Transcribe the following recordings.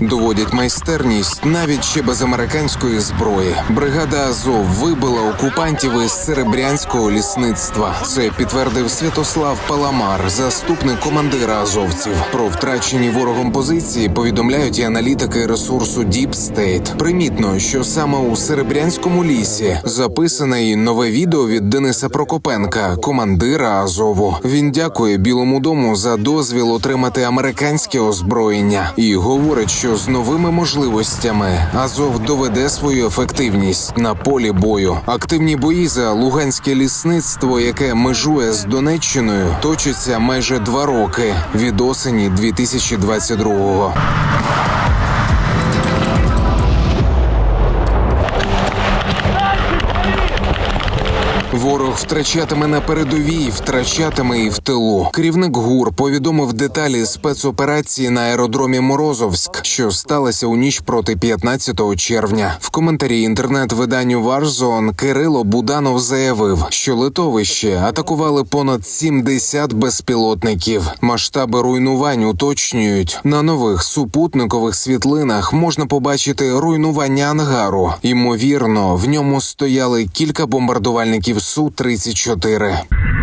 Доводять майстерність навіть ще без американської зброї. Бригада Азов вибила окупантів із серебрянського лісництва. Це підтвердив Святослав Паламар, заступник командира азовців. Про втрачені ворогом позиції повідомляють і аналітики ресурсу Deep State. Примітно, що саме у серебрянському лісі записане і нове відео від Дениса Прокопенка, командира Азову. Він дякує Білому дому за дозвіл отримати американське озброєння і говорить, що з новими можливостями Азов доведе свою ефективність на полі бою. Активні бої за луганське лісництво, яке межує з Донеччиною, точаться майже два роки від осені 2022-го. Ворог втрачатиме на передовій, втрачатиме і в тилу. Керівник ГУР повідомив деталі спецоперації на аеродромі Морозовськ, що сталося у ніч проти 15 червня. В коментарі інтернет-виданню Warzone Кирило Буданов заявив, що литовище атакували понад 70 безпілотників. Масштаби руйнувань уточнюють на нових супутникових світлинах. Можна побачити руйнування ангару. Ймовірно, в ньому стояли кілька бомбардувальників су 34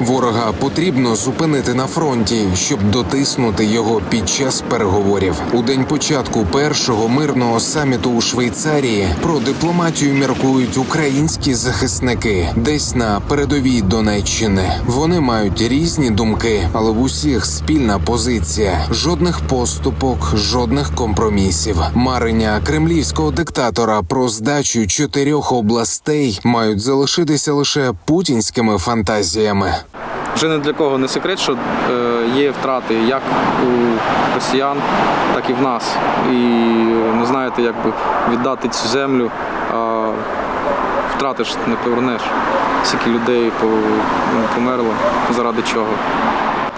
Ворога потрібно зупинити на фронті, щоб дотиснути його під час переговорів. У день початку першого мирного саміту у Швейцарії про дипломатію міркують українські захисники десь на передовій Донеччини. Вони мають різні думки, але в усіх спільна позиція: жодних поступок, жодних компромісів. Марення кремлівського диктатора про здачу чотирьох областей мають залишитися лише путінськими фантазіями. Вже не для кого не секрет, що е, є втрати як у росіян, так і в нас. І не знаєте, як би віддати цю землю, а втратиш, не повернеш. Скільки людей ну, померло, заради чого.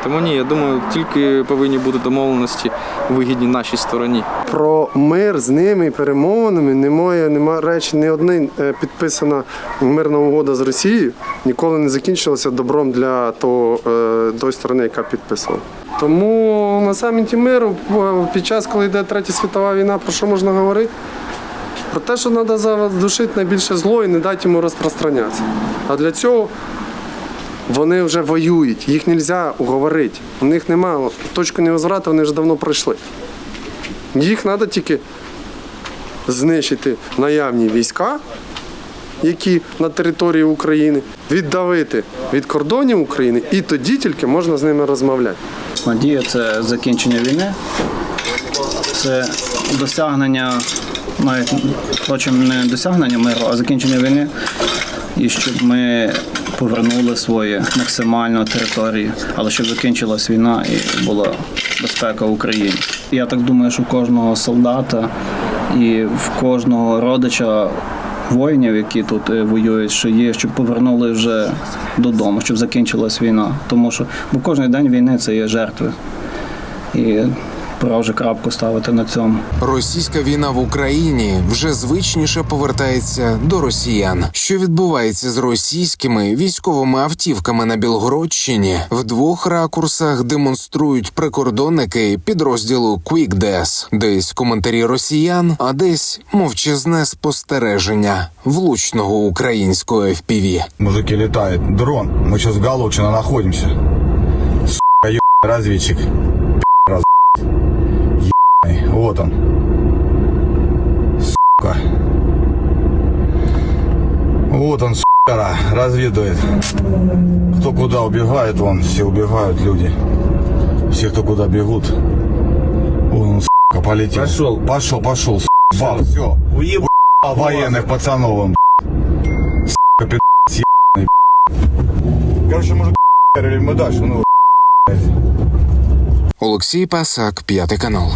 Тому ні, я думаю, тільки повинні бути домовленості вигідні нашій стороні. Про мир з ними і перемовинами немає, немає речі, ні одна е, підписана мирна угода з Росією ніколи не закінчилася добром для того, е, тої сторони, яка підписувала. Тому на саміті миру е, під час, коли йде третя світова війна, про що можна говорити? Про те, що треба задушити найбільше зло і не дати йому розпространятися. А для цього вони вже воюють, їх не можна уговорити. У них немає точки невозврату, вони вже давно пройшли. Їх треба тільки знищити наявні війська, які на території України, віддавити від кордонів України, і тоді тільки можна з ними розмовляти. Надія це закінчення війни, це досягнення, навіть впрочем, не досягнення миру, а закінчення війни, і щоб ми повернули свої максимально території, але щоб закінчилась війна і була безпека в Україні. Я так думаю, що в кожного солдата і в кожного родича воїнів, які тут е, воюють, що є, щоб повернули вже додому, щоб закінчилась війна. Тому що бо кожен день війни це є жертви. І пора вже крапку ставити на цьому. Російська війна в Україні вже звичніше повертається до росіян. Що відбувається з російськими військовими автівками на Білгородщині? В двох ракурсах демонструють прикордонники підрозділу QuickDes. Десь коментарі росіян, а десь мовчазне спостереження влучного українського FPV. Мужики, летает дрон. Мы сейчас в Галучино находимся. Сука, ебаный разведчик. Пи***раз, ебаный. Вот он. Сука. Вот он, сука, разведывает. Кто куда убегает, вон, все убегают люди. Все, кто куда бегут. Вон он, сука, полетел. Пошел. Пошел, пошел, сука. все. Уебал военных пацанов, он, сука, пи***ц, ебаный, Короче, может, или мы дальше, ну, Олексій Пасак, п'ятий канал.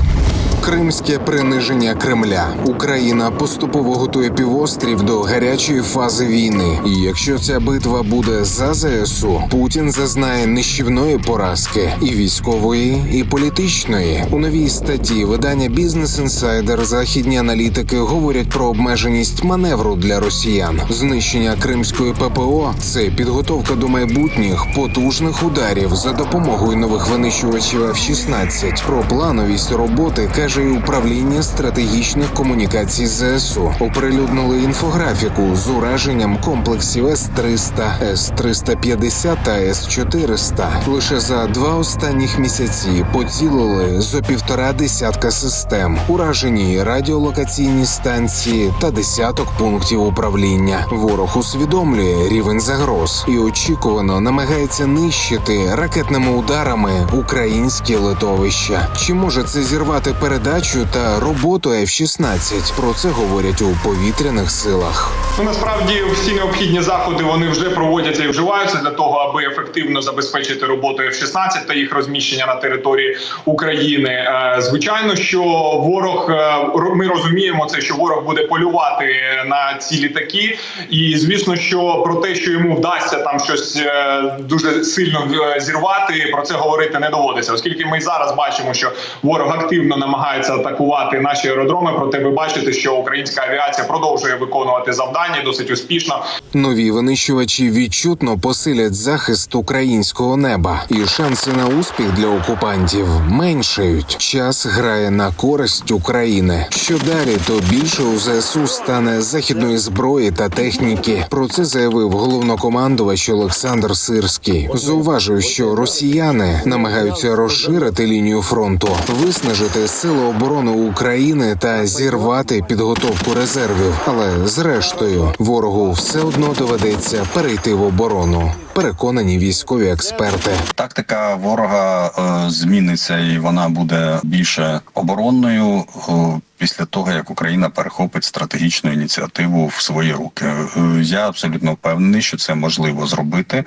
Кримське приниження Кремля. Україна поступово готує півострів до гарячої фази війни. І якщо ця битва буде за ЗСУ, Путін зазнає нищівної поразки і військової, і політичної. У новій статті видання Бізнес Інсайдер західні аналітики говорять про обмеженість маневру для росіян. Знищення кримської ППО це підготовка до майбутніх потужних ударів за допомогою нових винищувачів F-16. Про плановість роботи каже і управління стратегічних комунікацій ЗСУ. Оприлюднили інфографіку з ураженням комплексів С-300, С-350 та С-400. Лише за два останніх місяці поцілили зо півтора десятка систем, уражені радіолокаційні станції та десяток пунктів управління. Ворог усвідомлює рівень загроз і очікувано намагається нищити ракетними ударами українські литовища. Чи може це зірвати передачу та роботу F-16? Про це говорять у повітряних силах. Ну насправді всі необхідні заходи вони вже проводяться і вживаються для того, аби ефективно забезпечити роботу F-16 та їх розміщення на території України. Е, Звичайно, що ворог е, ми розуміємо це, що ворог буде полювати на ці літаки, і звісно, що про те, що йому вдасться там щось е, дуже сильно зірвати, про це говорити не доводиться, оскільки ми зараз бачимо, що ворог активно намагається атакувати наші аеродроми. Проте ви бачите, що українська авіація продовжує виконувати завдання досить успішно. Нові винищувачі відчутно посилять захист українського неба, і шанси на успіх для окупантів меншають. Час грає на користь України. Що далі, то більше у ЗСУ стане західної зброї та техніки. Про це заявив головнокомандувач Олександр Сирський. Зауважив, що росіяни намагаються розширити лінію фронту, виснажити сили оборони України та зірвати підготовку резервів. Але зрештою ворогу все одно доведеться перейти в оборону. Переконані військові експерти. Тактика ворога е, зміниться і вона буде більше оборонною е, після того, як Україна перехопить стратегічну ініціативу в свої руки. Е, я абсолютно впевнений, що це можливо зробити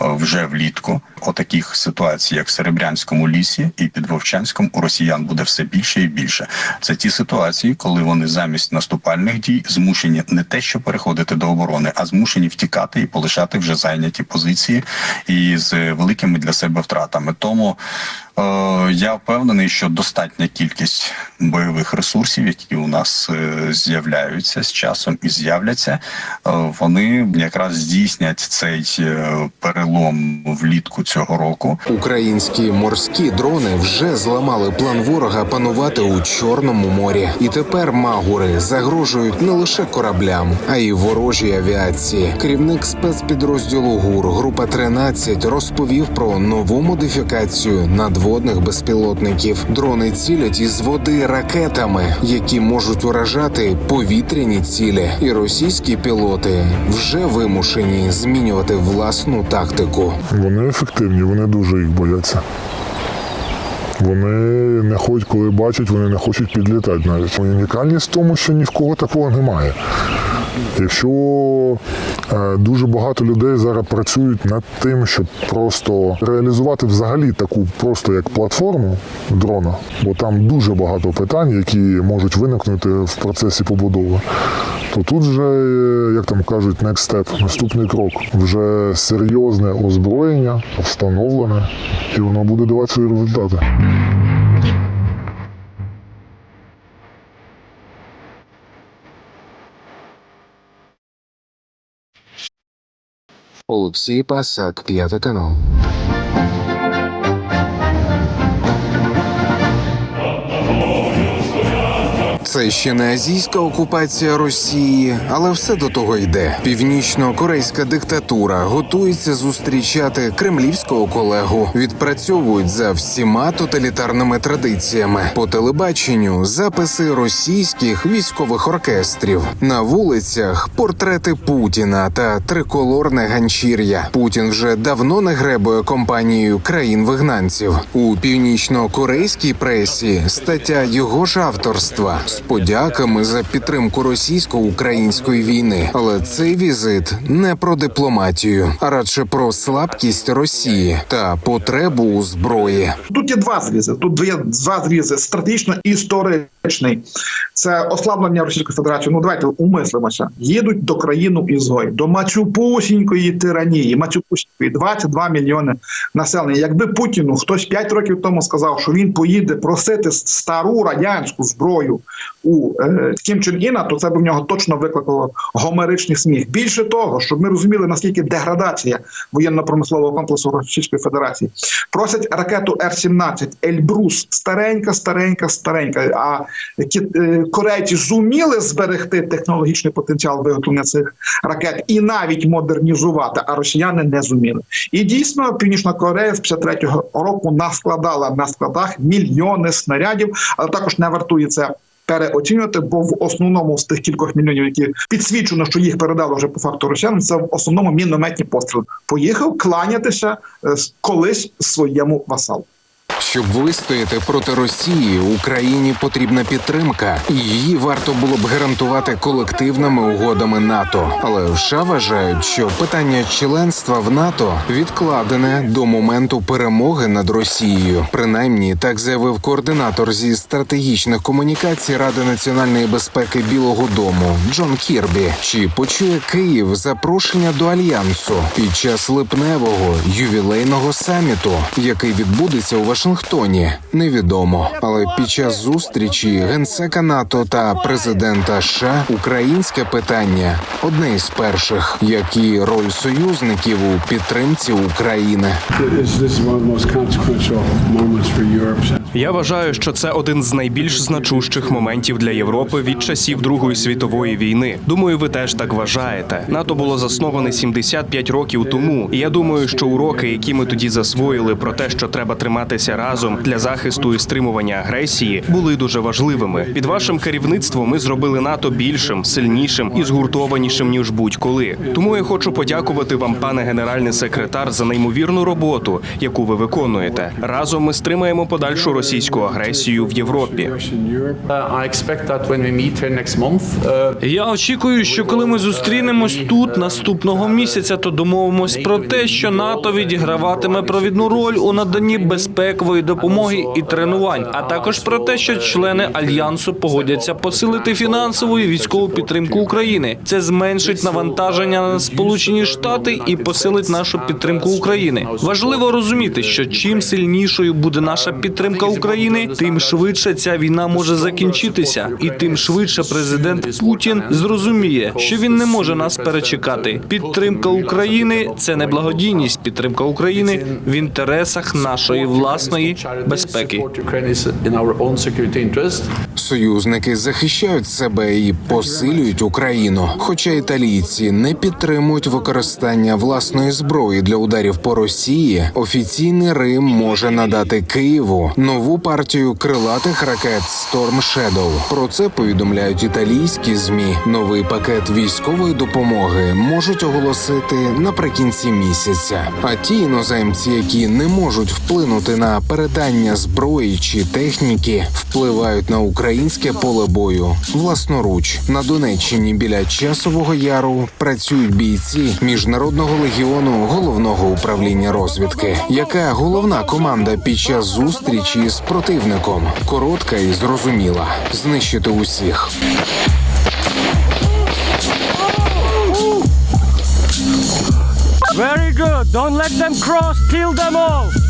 вже влітку. Отаких ситуацій, як в Серебрянському лісі і під Вовчанськом, у росіян буде все більше і більше. Це ті ситуації, коли вони замість наступальних дій змушені не те, що переходити до оборони, а змушені втікати і полишати вже зайняті позиції і з великими для себе втратами. Тому е, я впевнений, що достатня кількість бойових ресурсів, які у нас е, з'являються з часом і з'являться, е, вони якраз здійснять цей е, перелом влітку цього року. Українські морські дрони вже зламали план ворога панувати у Чорному морі, і тепер магури загрожують не лише кораблям, а й ворожій авіації. Керівник спецпідрозділу ГУР група 13 розповів про нову модифікацію надводних безпілотників. Дрони цілять із води ракетами, які можуть уражати повітряні цілі, і російські пілоти вже вимушені змінювати власну тактику. Вони ефективні, вони дуже їх бояться. Вони не ходять, коли бачать, вони не хочуть підлітати навіть. Унікальність в тому, що ні в кого такого немає. Якщо е, дуже багато людей зараз працюють над тим, щоб просто реалізувати взагалі таку просто як платформу дрона, бо там дуже багато питань, які можуть виникнути в процесі побудови, то тут вже, е, як там кажуть, next step, наступний крок, вже серйозне озброєння встановлене, і воно буде давати свої результати. Олексій Пасак, п'ятий канал. Це ще не азійська окупація Росії, але все до того йде. Північно-корейська диктатура готується зустрічати кремлівського колегу. Відпрацьовують за всіма тоталітарними традиціями по телебаченню. Записи російських військових оркестрів на вулицях, портрети Путіна та триколорне ганчір'я. Путін вже давно не гребує компанією країн-вигнанців у північно-корейській пресі. Стаття його ж авторства. Подяками за підтримку російсько-української війни. Але цей візит не про дипломатію, а радше про слабкість Росії та потребу у зброї. Тут є два зрізи. Тут є два зрізи стратегічно історичний. Це ослаблення Російської Федерації. Ну давайте умислимося. Їдуть до країни ізгой, до Мацюпусінької тиранії. Мацюпусінької 22 мільйони населення. Якби Путіну хтось 5 років тому сказав, що він поїде просити стару радянську зброю у е, Кім Чен Іна, то це б в нього точно викликало гомеричний сміх. Більше того, щоб ми розуміли наскільки деградація воєнно-промислового комплексу Російської Федерації. Просять ракету Р-17 Ельбрус, старенька, старенька, старенька. А корейці зуміли зберегти технологічний потенціал виготовлення цих ракет і навіть модернізувати, а росіяни не зуміли. І дійсно, Північна Корея з 53-го року наскладала на складах мільйони снарядів, але також не вартує це. Переоцінювати, бо в основному з тих кількох мільйонів, які підсвічено, що їх передали вже по факту росіянам, це в основному мінометні постріли. Поїхав кланятися е, колись своєму васалу. Щоб вистояти проти Росії, Україні потрібна підтримка, і її варто було б гарантувати колективними угодами НАТО. Але в США вважають, що питання членства в НАТО відкладене до моменту перемоги над Росією. Принаймні, так заявив координатор зі стратегічних комунікацій Ради національної безпеки Білого Дому Джон Кірбі. Чи почує Київ запрошення до альянсу під час липневого ювілейного саміту, який відбудеться у Вашингтоні, невідомо. Але під час зустрічі генсека НАТО та президента США українське питання одне із перших, як і роль союзників у підтримці України. Я вважаю, що це один з найбільш значущих моментів для Європи від часів Другої світової війни. Думаю, ви теж так вважаєте. НАТО було засноване 75 років тому, і я думаю, що уроки, які ми тоді засвоїли про те, що треба триматися разом для захисту і стримування агресії, були дуже важливими. Під вашим керівництвом ми зробили НАТО більшим, сильнішим і згуртованішим ніж будь-коли. Тому я хочу подякувати вам, пане генеральний секретар, за неймовірну роботу, яку ви виконуєте. Разом ми стримаємо подальшу російську агресію в Європі. Uh, uh, Я очікую, що коли ми зустрінемось тут наступного місяця, то домовимось про те, що НАТО відіграватиме провідну роль у наданні безпекової допомоги і тренувань, а також про те, що члени альянсу погодяться посилити фінансову і військову підтримку України. Це зменшить навантаження на Сполучені Штати і посилить нашу підтримку України. Важливо розуміти, що чим сильнішою буде наша підтримка України, тим швидше ця війна може закінчитися, і тим швидше президент Путін зрозуміє, що він не може нас перечекати. Підтримка України це не благодійність. Підтримка України в інтересах нашої власної безпеки. security interest. Союзники захищають себе і посилюють Україну. Хоча італійці не підтримують використання власної зброї для ударів по Росії, офіційний Рим може надати Києву нову партію крилатих ракет Storm Shadow. Про це повідомляють італійські змі. Новий пакет військової допомоги можуть оголосити наприкінці місяця. А ті іноземці, які не можуть вплинути на передання зброї чи техніки, впливають на українське поле бою власноруч. На Донеччині біля часового яру працюють бійці міжнародного легіону головного управління розвідки. Яка головна команда під час зустрічі з противником? Коротка і зрозуміла: знищити усіх. Very good. Don't let them cross. Kill them all.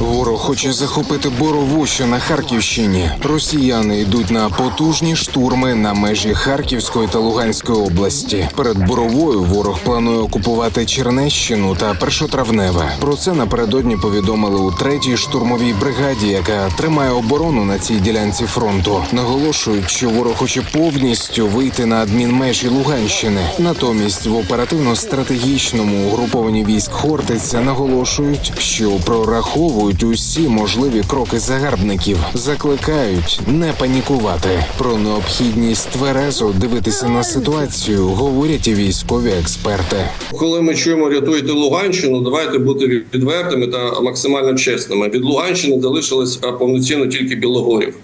Ворог хоче захопити борову, що на Харківщині. Росіяни йдуть на потужні штурми на межі Харківської та Луганської області. Перед боровою ворог планує окупувати Чернещину та Першотравневе. Про це напередодні повідомили у третій штурмовій бригаді, яка тримає оборону на цій ділянці фронту. Наголошують, що ворог хоче повністю вийти на адмінмежі Луганщини. Натомість в оперативно-стратегічному угрупованні військ Хортиця наголошують, що прораховують підтверджують усі можливі кроки загарбників, закликають не панікувати. Про необхідність тверезо дивитися на ситуацію говорять і військові експерти. Коли ми чуємо рятуйте Луганщину, давайте бути відвертими та максимально чесними. Від Луганщини залишилась а, повноцінно тільки Білогорів,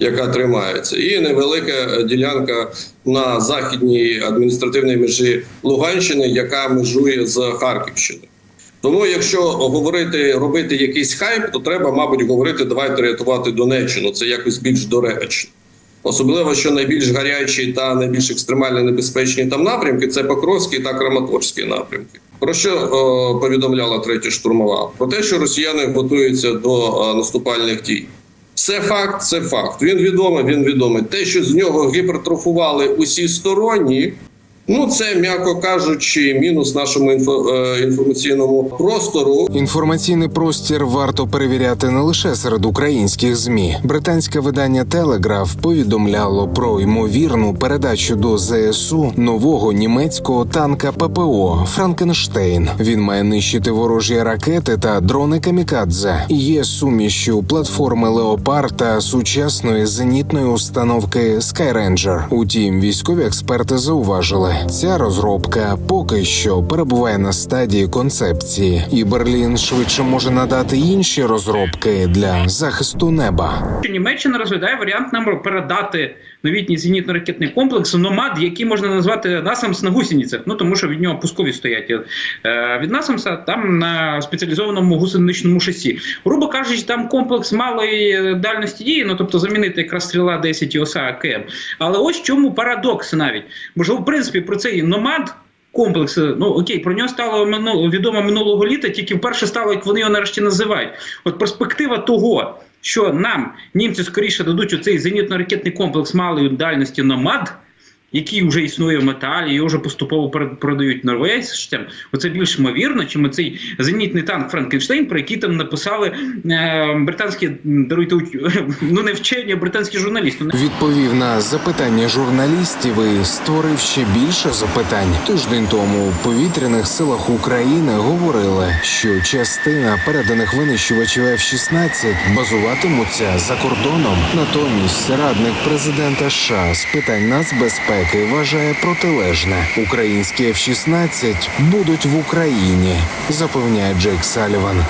яка тримається, і невелика ділянка на західній адміністративній межі Луганщини, яка межує з Харківщиною. Тому, якщо говорити, робити якийсь хайп, то треба, мабуть, говорити, давайте рятувати Донеччину. Це якось більш доречно. Особливо, що найбільш гарячі та найбільш екстремально небезпечні там напрямки це Покровський та Краматорський напрямки. Про що о, повідомляла третя штурмова? Про те, що росіяни готуються до о, наступальних дій. Це факт, це факт. Він відомий, він відомий. Те, що з нього гіпертрофували усі сторонні, ну це м'яко кажучи, мінус нашому е, інформаційному простору. Інформаційний простір варто перевіряти не лише серед українських змі. Британське видання Телеграф повідомляло про ймовірну передачу до ЗСУ нового німецького танка ППО Франкенштейн. Він має нищити ворожі ракети та дрони камікадзе. і Є сумішю платформи Леопард та сучасної зенітної установки Skyranger. Утім, військові експерти зауважили, ця розробка поки що перебуває на стадії концепції, і Берлін швидше може надати інші розробки для захисту неба. Німеччина розглядає варіант нам передати новітній зенітно-ракетний комплекс Номад, який можна назвати Насамс на гусеницях. Ну тому що від нього пускові стоять. Е, від Насамса там на спеціалізованому гусеничному шасі. Грубо кажучи, там комплекс малої дальності дії, ну тобто замінити якраз стріла 10 і оса АКМ. Але ось чому парадокс навіть. Ж в принципі про цей номад. Комплекс, ну окей, про нього стало відомо минулого літа, тільки вперше стало, як вони його нарешті називають. От перспектива того, що нам німці скоріше дадуть оцей зенітно-ракетний комплекс малої дальності Номад, який вже існує в металі, його вже поступово продають норвежцям. Оце більш ймовірно, чим оцей зенітний танк Франкенштейн, про який там написали е, британські даруйте ну не вчені, а британські журналісти. Відповів на запитання журналістів і створив ще більше запитань. Тиждень тому в повітряних силах України говорили, що частина переданих винищувачів F-16 базуватимуться за кордоном. Натомість радник президента США з питань нацбезпеки вважає протилежне: українські F-16 будуть в Україні, запевняє Джейк Саліван.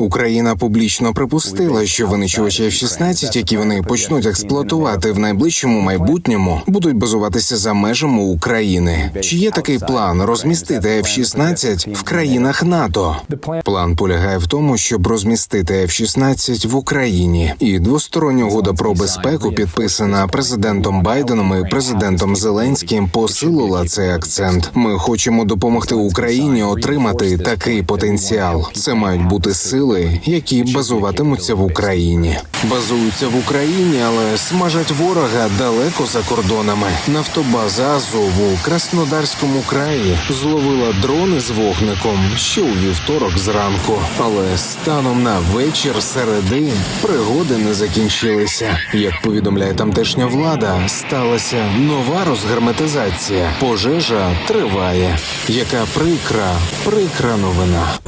Україна публічно припустила, що винищувачі F-16, які вони почнуть експлуатувати в найближчому майбутньому, будуть базуватися за межами України. Чи є такий план розмістити F-16 в країнах НАТО? План полягає в тому, щоб розмістити F-16 в Україні, і двостороння угода про безпеку, підписана президентом Байденом і президентом Зеленським, посилила цей акцент. Ми хочемо допомогти Україні отримати такий потенціал. Це мають бути сили, які базуватимуться в Україні. Базуються в Україні, але смажать ворога далеко за кордонами. Нафтобаза Азов у Краснодарському краї зловила дрони з вогником ще у вівторок зранку. Але станом на вечір середи пригоди не закінчилися. Як повідомляє тамтешня влада, сталася нова розгерметизація. Пожежа триває. Яка прикра, прикра новина.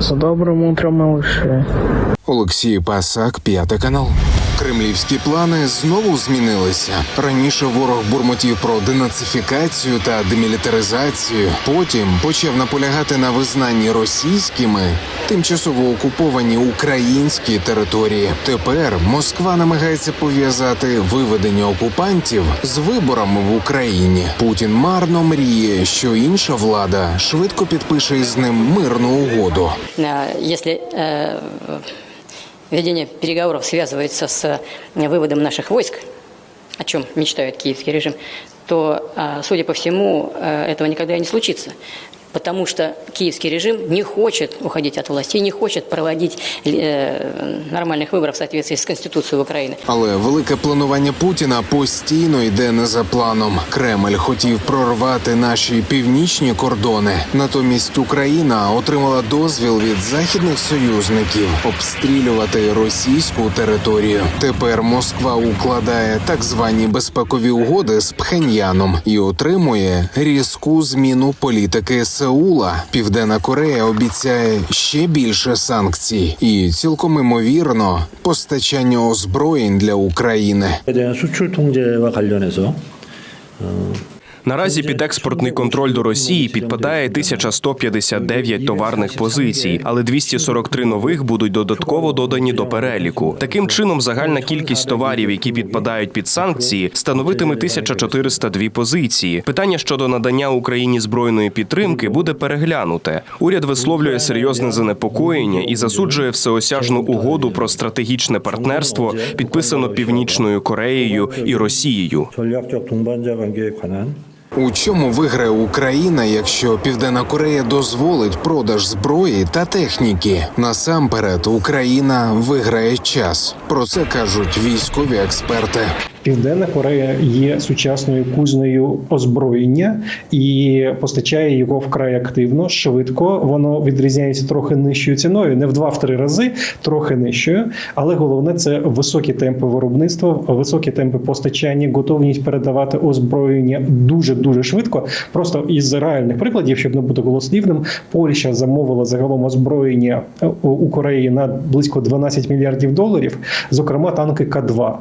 С добрым утром, малыши. Олексій Пасак, п'ятий канал. Кремлівські плани знову змінилися. Раніше ворог бурмотів про денацифікацію та демілітаризацію. Потім почав наполягати на визнанні російськими тимчасово окуповані українські території. Тепер Москва намагається пов'язати виведення окупантів з виборами в Україні. Путін марно мріє, що інша влада швидко підпише із ним мирну угоду. Э, Если э, ведение переговоров связывается с выводом наших войск, о чем мечтает киевский режим, то, а, судя по всему, э, этого никогда и не случится. Потому что киевский режим не хочет уходить от власти, не хочет проводить э, нормальных выборов в соответствии с Конституцией Украины. Але велике планування Путіна постійно йде не за планом. Кремль хотів прорвати наші північні кордони. Натомість Україна отримала дозвіл від західних союзників обстрілювати російську територію. Тепер Москва укладає так звані безпекові угоди з Пхеньяном і отримує різку зміну політики Сеула Південна Корея обіцяє ще більше санкцій і цілком імовірно постачання озброєнь для України. Наразі під експортний контроль до Росії підпадає 1159 товарних позицій, але 243 нових будуть додатково додані до переліку. Таким чином, загальна кількість товарів, які підпадають під санкції, становитиме 1402 позиції. Питання щодо надання Україні збройної підтримки буде переглянуте. Уряд висловлює серйозне занепокоєння і засуджує всеосяжну угоду про стратегічне партнерство, підписано Північною Кореєю і Росією. У чому виграє Україна, якщо Південна Корея дозволить продаж зброї та техніки? Насамперед Україна виграє час. Про це кажуть військові експерти. Південна Корея є сучасною кузнею озброєння і постачає його вкрай активно, швидко. Воно відрізняється трохи нижчою ціною, не в два-три рази, трохи нижчою. Але головне це високі темпи виробництва, високі темпи постачання, готовність передавати озброєння дуже дуже швидко. Просто із реальних прикладів, щоб не бути голослівним, Польща замовила загалом озброєння е, у Кореї на близько 12 мільярдів доларів, зокрема танки К2.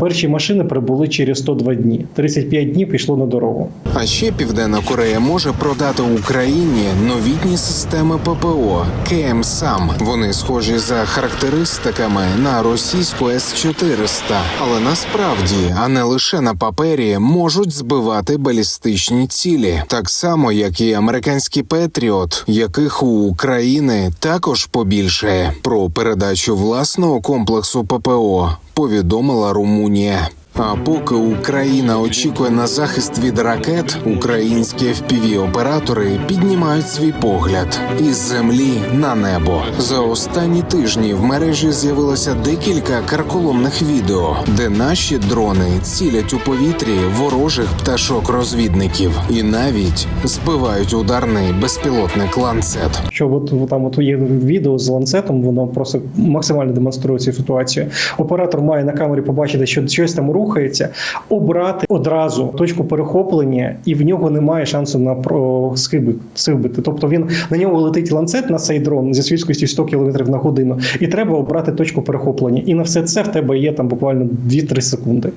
Перші машини прибули через 102 дні. 35 днів пішло на дорогу. А ще Південна Корея може продати Україні новітні системи ППО КМСАМ. Вони схожі за характеристиками на російську С-400, але насправді, а не лише на папері, можуть збивати балістичні цілі, так само як і американський Петріот, яких у України також побільшає. Про передачу власного комплексу ППО повідомила Румунія. А поки Україна очікує на захист від ракет, українські FPV-оператори піднімають свій погляд із землі на небо. За останні тижні в мережі з'явилося декілька карколомних відео, де наші дрони цілять у повітрі ворожих пташок-розвідників і навіть збивають ударний безпілотник ланцет. Що от там от є відео з ланцетом, воно просто максимально демонструє цю ситуацію. Оператор має на камері побачити, що щось там рухається, обрати одразу точку перехоплення, і в нього немає шансу на схибити. Тобто він на нього летить ланцет на цей дрон зі швидкістю 100 км на годину, і треба обрати точку перехоплення. І на все це в тебе є там буквально 2-3 секунди.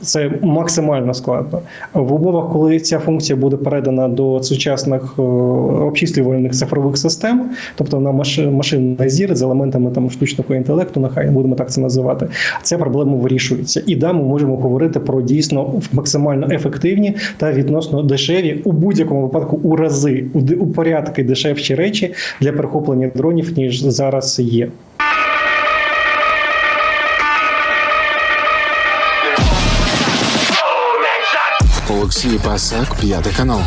Це максимально складно. В умовах, коли ця функція буде передана до сучасних е, обчислювальних цифрових систем, тобто на маш- машинний зір з елементами там штучного інтелекту, нехай будемо так це називати, ця проблема вирішується. І да, ми можемо говорити про дійсно максимально ефективні та відносно дешеві у будь-якому випадку у рази у порядки дешевші речі для перехоплення дронів ніж зараз є. Олексій Пасак, п'ятий канал.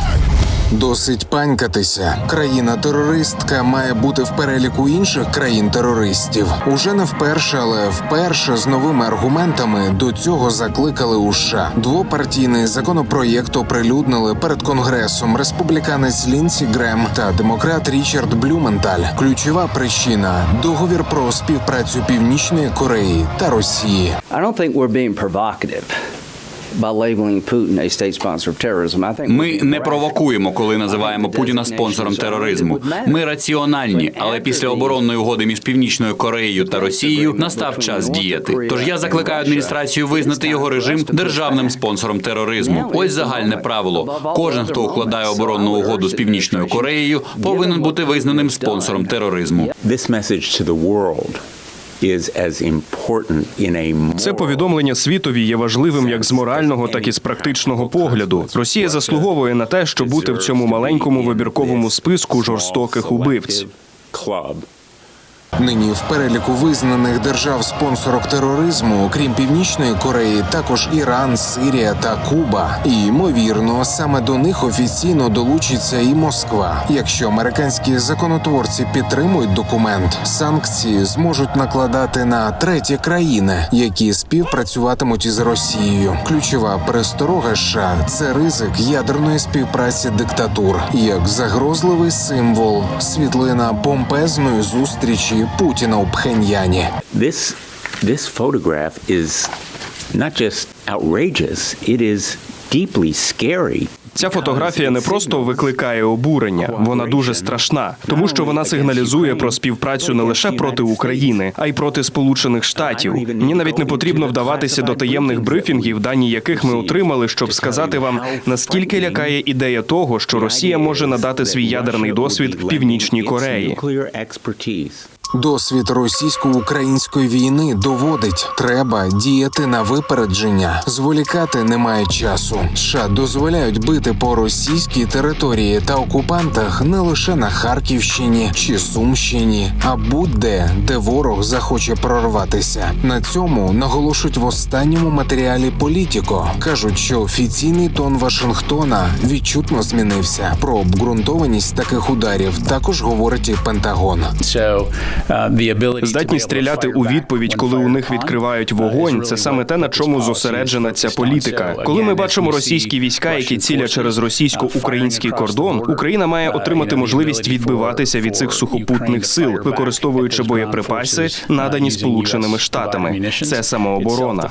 Досить панькатися. Країна-терористка має бути в переліку інших країн-терористів. Уже не вперше, але вперше з новими аргументами до цього закликали у США. Двопартійний законопроєкт оприлюднили перед конгресом республіканець Лінсі Грем та демократ Річард Блюменталь. Ключова причина договір про співпрацю Північної Кореї та Росії. I Ми не провокуємо, коли називаємо Путіна спонсором тероризму. Ми раціональні, але після оборонної угоди між Північною Кореєю та Росією настав час діяти. Тож я закликаю адміністрацію визнати його режим державним спонсором тероризму. Ось загальне правило: кожен, хто укладає оборонну угоду з Північною Кореєю, повинен бути визнаним спонсором тероризму. This message to the world Це повідомлення світові є важливим як з морального, так і з практичного погляду. Росія заслуговує на те, щоб бути в цьому маленькому вибірковому списку жорстоких убивць. Нині в переліку визнаних держав спонсорок тероризму, окрім Північної Кореї, також Іран, Сирія та Куба. І ймовірно, саме до них офіційно долучиться і Москва. Якщо американські законотворці підтримують документ, санкції зможуть накладати на треті країни, які співпрацюватимуть із Росією. Ключова пересторога США – це ризик ядерної співпраці диктатур, як загрозливий символ, світлина помпезної зустрічі Путіна у Пхеньяні. This this photograph is not just outrageous, it is deeply scary. Ця фотографія не просто викликає обурення, вона дуже страшна, тому що вона сигналізує про співпрацю не лише проти України, а й проти Сполучених Штатів. Мені навіть не потрібно вдаватися до таємних брифінгів, дані яких ми отримали, щоб сказати вам наскільки лякає ідея того, що Росія може надати свій ядерний досвід Північній Кореї. Досвід російсько-української війни доводить, треба діяти на випередження. Зволікати немає часу. США дозволяють бити по російській території та окупантах не лише на Харківщині чи Сумщині, а будь-де, де ворог захоче прорватися. На цьому наголошують в останньому матеріалі Політіко. кажуть, що офіційний тон Вашингтона відчутно змінився. Про обґрунтованість таких ударів також говорить і Пентагон. Здатність стріляти у відповідь, коли у них відкривають вогонь, це саме те, на чому зосереджена ця політика. Коли ми бачимо російські війська, які цілять через російсько-український кордон, Україна має отримати можливість відбиватися від цих сухопутних сил, використовуючи боєприпаси, надані Сполученими Штатами. Це самооборона.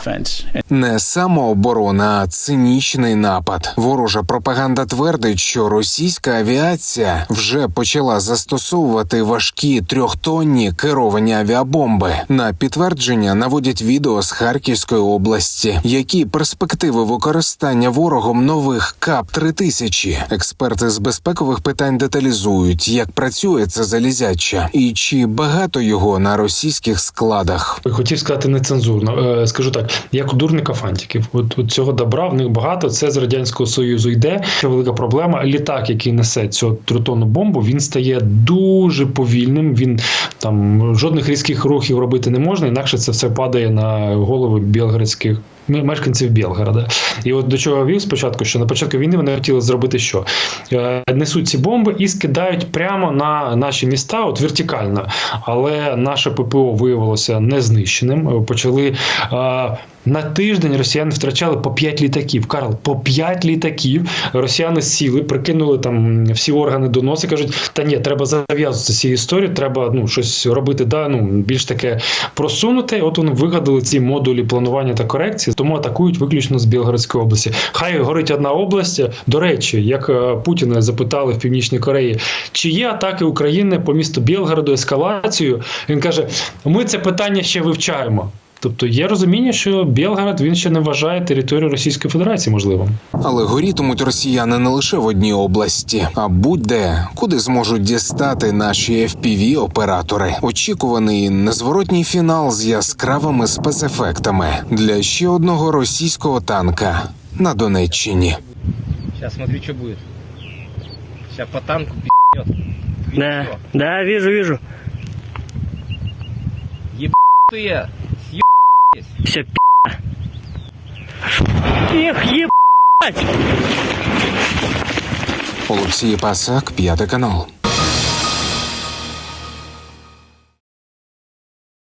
Не самооборона, а цинічний напад. Ворожа пропаганда твердить, що російська авіація вже почала застосовувати важкі трьохтонні керовані авіабомби. На підтвердження наводять відео з Харківської області. Які перспективи використання ворогом нових КАП 3000 Експерти з безпекових питань деталізують, як працює це залізяча і чи багато його на російських складах. Хотів сказати нецензурно. Е, Скажу так, як у дурника фантиків. От, от цього добра в них багато. Це з радянського союзу йде. Ще велика проблема. Літак, який несе цю тритонну бомбу, він стає дуже повільним. Він там жодних різких рухів робити не можна, інакше це все падає на голови білгородських. Мешканців Білгорода. І от до чого вів спочатку, що на початку війни вони хотіли зробити що? Е, Несуть ці бомби і скидають прямо на наші міста, от вертикально. Але наше ППО виявилося незнищеним. Почали е, на тиждень росіяни втрачали по 5 літаків. Карл, по 5 літаків росіяни сіли, прикинули там всі органи до носа, кажуть, та ні, треба зав'язувати ці історії, треба ну, щось робити, да, ну, більш таке просунуте. От вони вигадали ці модулі планування та корекції, тому атакують виключно з Білгородської області. Хай горить одна область. До речі, як е, Путіна запитали в Північній Кореї, чи є атаки України по місту Білгороду ескалацію, він каже: ми це питання ще вивчаємо. Тобто є розуміння, що Білгород він ще не вважає територію Російської Федерації можливим. Але горітимуть росіяни не лише в одній області, а будь-де, куди зможуть дістати наші fpv оператори Очікуваний незворотній фінал з яскравими спецефектами для ще одного російського танка на Донеччині. Сейчас смотри, что будет. Сейчас по танку пи***ет. Да, да, вижу, вижу. Ебанутые. Все пи***. Эх, ебать! Олексій Пасак, п'ятий канал.